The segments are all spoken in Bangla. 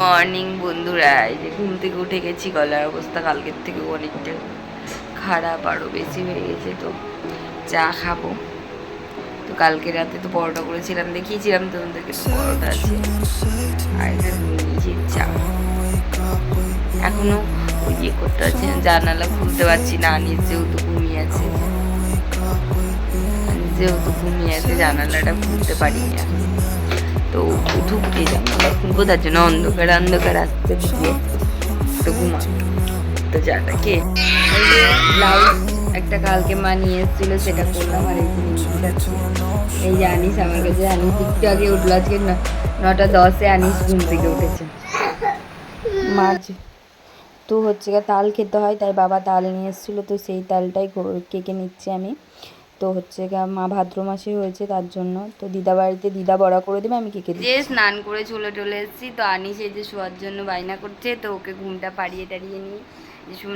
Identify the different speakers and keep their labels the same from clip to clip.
Speaker 1: মর্নিং বন্ধুরা, এই যে ঘুম থেকে উঠে গেছি, গলার অবস্থা কালকের থেকে অনেকটা খারাপ আরও বেশি হয়ে গেছে, তো চা খাব। তো কালকে রাতে তো পরোটা করেছিলাম, দেখিয়েছিলাম তোমাদেরকে, তো পরোটা আছে। আর এটা নিজের চা। এখনও ওই ইয়ে করতে পারছি না, জানালা খুলতে পারছি না আনিস যেহেতু ঘুমিয়ে আছে। যেহেতু ঘুমিয়ে আছে, জানালাটা খুলতে পারিনি এখন তো এই জানালা খুলবো তার জন্য অন্ধকার অন্ধকার আসতে দিবে তো ঘুমা তো যাটা কে এই যে ব্লাউজ একটা কালকে মা নিয়ে এসেছিল সেটা করলাম আর এই যে আনিস আমার কাছে আনিস একটু আগে উঠল আজকে নটা দশে আনিস ঘুম থেকে উঠেছে মাছ। তো হচ্ছে তাল খেতে হয়, তাই বাবা তাল নিয়ে এসেছিল, তো সেই তালটাই কেকে নিচ্ছি আমি। তো হচ্ছে মা ভাদ্র মাসে হয়েছে, তার জন্য। তো দিদা বাড়িতে দিদা বড়া করে দেবে, আমি কেকে যে স্নান করে চলে চলে এসেছি, তো আনি এই যে শোয়ার জন্য বায়না করছে, তো ওকে ঘুমটা পাড়িয়ে টাড়িয়ে নিয়ে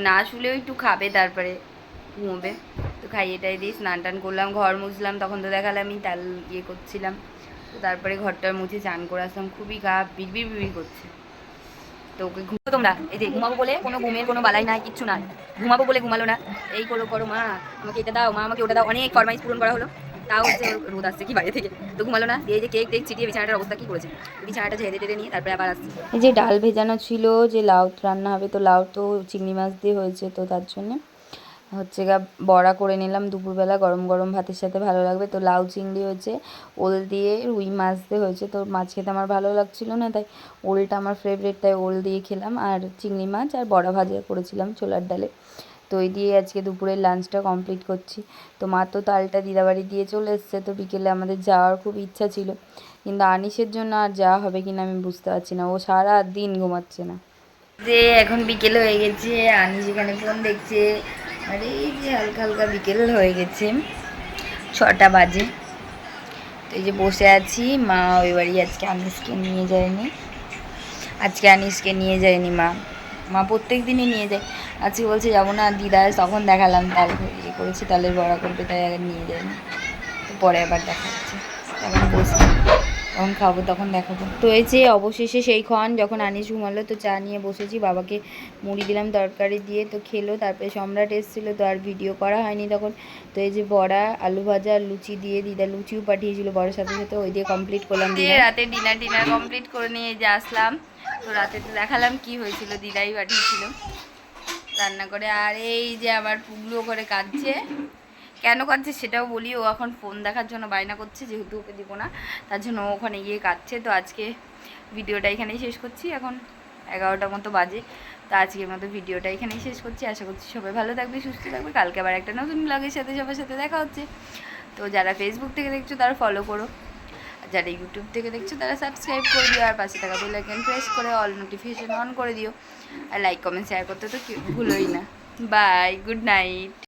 Speaker 1: না শুলেও একটু খাবে, তারপরে ঘুমোবে। তো খাইয়ে টাই দিয়ে স্নান টান করলাম, ঘর মুছলাম, তখন তো দেখালাম আমি তাল ইয়ে করছিলাম। তো তারপরে ঘরটা মুছে চান করে আসলাম, খুবই গা বিড়বিড় বিড়বিড় করছে। তো ঘুমো তোমরা। এই যে ঘুমাবো বলে কোনো ঘুমের কোনো বালাই নাই, কিচ্ছু নাই। ঘুমাবো বলে ঘুমালো না। এই করো করো, মা, আমাকে এটা দাও। মা আমাকে ওটা দাও। অনেক ফরমাইশ পূরণ করা হলো। তাও হচ্ছে রোদ আসছে কি বাইরে থেকে। তো ঘুমালো না। এই যে কেক টেক ছিটিয়ে বিছানাটার অবস্থা কি করেছে। বিছানাটা ঝেড়ে টেড়ে নিয়ে তারপরে আবার আসছে। এই যে ডাল ভেজানো ছিল, যে লাউ রান্না হবে, তো লাউ তো চিংড়ি মাছ দিয়ে হয়েছে, তো তার জন্যে। হচ্ছে গা বড়া করে নিলাম দুপুরবেলা, গরম গরম ভাতের সাথে ভালো লাগবে। তো লাউ চিংড়ি হয়েছে, ওল দিয়ে রুই মাছ দিয়ে হয়েছে। তো মাছ খেতে আমার ভালো লাগছিল না, তাই ওলটা আমার ফেভারিট তাই ওল দিয়ে খেলাম। আর চিংড়ি মাছ আর বড়া ভাজা করেছিলাম ছোলার ডালে। তো এই দিয়ে আজকে দুপুরের লাঞ্চটা কমপ্লিট করছি। তো মা তো তালটা দিদাবাড়ি দিয়ে চলে এসছে, তো বিকেলে আমাদের যাওয়ার খুব ইচ্ছা ছিল। কিন্তু আনিসের জন্য আর যাওয়া হবে কিনা আমি বুঝতে পারছি না। ও সারা দিন ঘুমাচ্ছে না। যে এখন বিকেল হয়ে গেছে, আনিস এখানে ফোন দেখছে আর, এই যে হালকা হালকা বিকেল হয়ে গেছে, ছটা বাজে। তো এই যে বসে আছি, মা ওই বাড়ি আজকে আনিসকে নিয়ে যায়নি। আজকে আনিসকে নিয়ে যায়নি মা। মা প্রত্যেক দিনই নিয়ে যায়। আজকে বলছে, যাব না, দিদা, তখন দেখালাম তাল ইয়ে করেছি, তালের বড়া করবে, তাই আগে নিয়ে যায়নি। তো পরে আবার দেখাচ্ছে। এখন বসে তখন খাব তখন দেখাবো। তো এই যে অবশেষে সেই ক্ষণ যখন আনিস ঘুমালো তো চা নিয়ে বসেছি বাবাকে মুড়ি দিলাম তরকারি দিয়ে তো খেলো তারপরে সম্রাট এসেছিল তো আর ভিডিও করা হয়নি তখন। তো এই যে বড়া আলু ভাজা আর লুচি দিয়ে দিদা লুচিও পাঠিয়েছিল বড়ার সাথে সাথে ওই দিয়ে কমপ্লিট করলাম দিয়ে রাতে ডিনার ডিনার কমপ্লিট করে নিয়ে যে আসলাম। তো রাতে তো দেখালাম কি হয়েছিল দিদাই পাঠিয়েছিল। রান্না করে আর এই যে আবার পুগলু করে কাঁদছে। কেন কাঁদছে সেটাও বলি, ও এখন ফোন দেখার জন্য বায়না করছে, যেহেতু ওকে দিব না, তার জন্য ওখানে গিয়ে কাঁদছে। তো আজকে ভিডিওটা এখানেই শেষ করছি, এখন এগারোটার মতো বাজে। তো আজকের মতো ভিডিওটা এখানেই শেষ করছি। আশা করছি সবাই ভালো থাকবে, সুস্থ থাকবে। কালকে আবার একটা নতুন ব্লগের সাথে, সবার সাথে দেখা হচ্ছে। তো যারা ফেসবুক থেকে দেখছ, তারা ফলো করো। যারা ইউটিউব থেকে দেখছ, তারা সাবস্ক্রাইব করে দিও। আর পাশে থাকা বেল আইকন প্রেস করে অল নোটিফিকেশন অন করে দিও। আর লাইক কমেন্ট শেয়ার করতে তো ভুলোই না। Bye good night